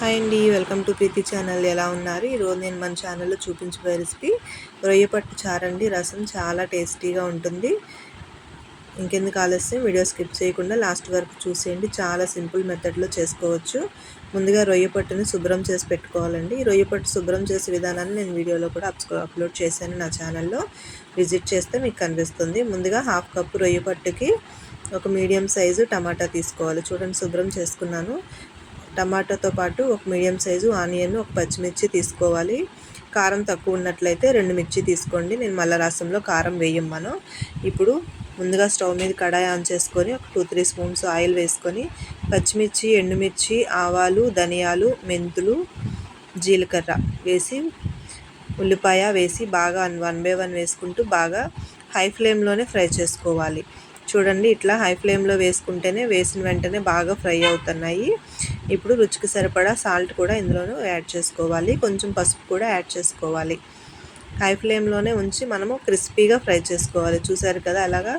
Hi అండి welcome to Preethi channel. ఎలా ఉన్నారు? ఈరోజు నేను మన ఛానల్లో చూపించబోయే రెసిపీ రొయ్య పట్టు చారండి రసం. చాలా టేస్టీగా ఉంటుంది. ఇంకెందుకు ఆలస్యం? వీడియో స్కిప్ చేయకుండా లాస్ట్ వరకు చూసేయండి. చాలా సింపుల్ మెథడ్లో చేసుకోవచ్చు. ముందుగా రొయ్య పట్టుని శుభ్రం చేసి పెట్టుకోవాలండి. ఈ రొయ్య పట్టు శుభ్రం చేసే విధానాన్ని నేను వీడియోలో కూడా అప్లోడ్ చేశాను నా ఛానల్లో. విజిట్ చేస్తే మీకు కనిపిస్తుంది. ముందుగా హాఫ్ కప్పు రొయ్య పట్టుకి ఒక మీడియం సైజు టమాటా తీసుకోవాలి. చూడండి శుభ్రం చేసుకున్నాను. టమాటోతో పాటు ఒక మీడియం సైజు ఆనియన్ ఒక పచ్చిమిర్చి తీసుకోవాలి. కారం తక్కువ ఉన్నట్లయితే రెండు మిర్చి తీసుకోండి. నేను మళ్ళా రసంలో కారం వేయం మనం ఇప్పుడు ముందుగా స్టవ్ మీద కడాయి ఆన్ చేసుకొని ఒక టూ త్రీ స్పూన్స్ ఆయిల్ వేసుకొని పచ్చిమిర్చి ఎండుమిర్చి ఆవాలు ధనియాలు మెంతులు జీలకర్ర వేసి ఉల్లిపాయ వేసి బాగా వన్ బై వన్ వేసుకుంటూ బాగా హై ఫ్లేమ్లోనే ఫ్రై చేసుకోవాలి. చూడండి ఇట్లా హై ఫ్లేమ్లో వేసుకుంటేనే వేసిన వెంటనే బాగా ఫ్రై అవుతున్నాయి. ఇప్పుడు రుచికి సరిపడా సాల్ట్ కూడా ఇందులోనూ యాడ్ చేసుకోవాలి. కొంచెం పసుపు కూడా యాడ్ చేసుకోవాలి. హై ఫ్లేమ్లోనే ఉంచి మనము క్రిస్పీగా ఫ్రై చేసుకోవాలి. చూసారు కదా అలాగా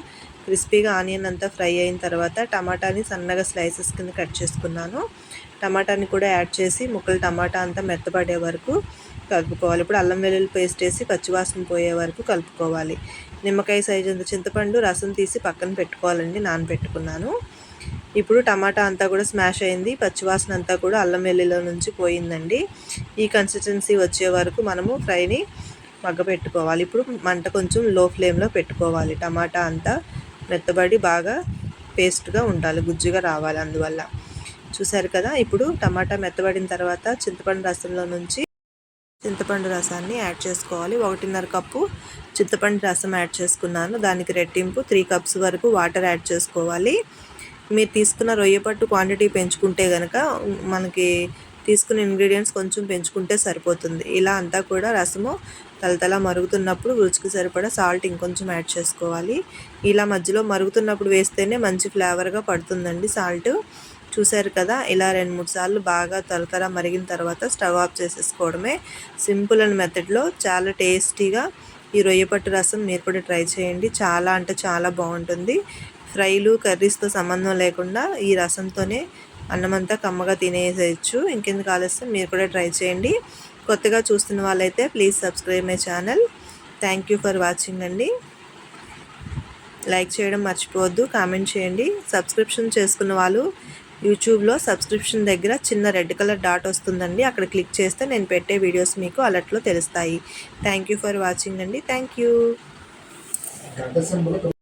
క్రిస్పీగా ఆనియన్ అంతా ఫ్రై అయిన తర్వాత టమాటాని సన్నగా స్లైసెస్ కింద కట్ చేసుకున్నాను. టమాటాని కూడా యాడ్ చేసి ముక్కలు టమాటా అంతా మెత్తపడే వరకు కలుపుకోవాలి. ఇప్పుడు అల్లం వెల్లుల్లి పేస్ట్ వేసి పచ్చివాసన పోయే వరకు కలుపుకోవాలి. నిమ్మకాయ సైజు అంత చింతపండు రసం తీసి పక్కన పెట్టుకోవాలండి నానబెట్టుకున్నాను. ఇప్పుడు టమాటా అంతా కూడా స్మాష్ అయింది. పచ్చివాసన అంతా కూడా అల్లం వెల్లిలో నుంచి పోయిందండి. ఈ కన్సిస్టెన్సీ వచ్చే వరకు మనము ఫ్రైని మగ్గపెట్టుకోవాలి. ఇప్పుడు మంట కొంచెం లో ఫ్లేమ్లో పెట్టుకోవాలి. టమాటా అంతా మెత్తబడి బాగా పేస్ట్గా ఉండాలి. గుజ్జుగా రావాలి అందువల్ల. చూసారు కదా ఇప్పుడు టమాటా మెత్తబడిన తర్వాత చింతపండు రసంలో నుంచి చింతపండు రసాన్ని యాడ్ చేసుకోవాలి. ఒకటిన్నర కప్పు చింతపండు రసం యాడ్ చేసుకున్నాను. దానికి రెట్టింపు త్రీ కప్స్ వరకు వాటర్ యాడ్ చేసుకోవాలి. మీరు తీసుకున్న రొయ్య పట్టు క్వాంటిటీ పెంచుకుంటే కనుక మనకి తీసుకున్న ఇంగ్రీడియంట్స్ కొంచెం పెంచుకుంటే సరిపోతుంది. ఇలా అంతా కూడా రసము తలతల మరుగుతున్నప్పుడు రుచికి సరిపడా సాల్ట్ ఇంకొంచెం యాడ్ చేసుకోవాలి. ఇలా మధ్యలో మరుగుతున్నప్పుడు వేస్తేనే మంచి ఫ్లేవర్గా పడుతుందండి సాల్ట్ చూశారు కదా ఇలా రెండు మూడు సార్లు బాగా తలతల మరిగిన తర్వాత స్టవ్ ఆఫ్ చేసేసుకోవడమే సింపుల్ అండ్ మెథడ్లో చాలా టేస్టీగా ఈ రొయ్య పట్టు రసం మీరు కూడా ట్రై చేయండి. చాలా అంటే చాలా బాగుంటుంది. ఫ్రైలు కర్రీస్తో సంబంధం లేకుండా ఈ రసంతోనే అన్నమంతా కమ్మగా తినేసేయచ్చు. ఇంకెందుకు ఆలస్యం? మీరు కూడా ట్రై చేయండి. కొత్తగా చూస్తున్న వాళ్ళైతే please subscribe my channel. Thank you for watching అండి. లైక్ చేయడం మర్చిపోవద్దు కామెంట్ చేయండి. సబ్స్క్రిప్షన్ చేసుకున్న వాళ్ళు యూట్యూబ్లో సబ్స్క్రిప్షన్ దగ్గర చిన్న రెడ్ కలర్ డాట్ వస్తుందండి. అక్కడ క్లిక్ చేస్తే నేను పెట్టే వీడియోస్ మీకు అలర్ట్లో తెలుస్తాయి. థ్యాంక్ యూ ఫర్ వాచింగ్ అండి. Thank you.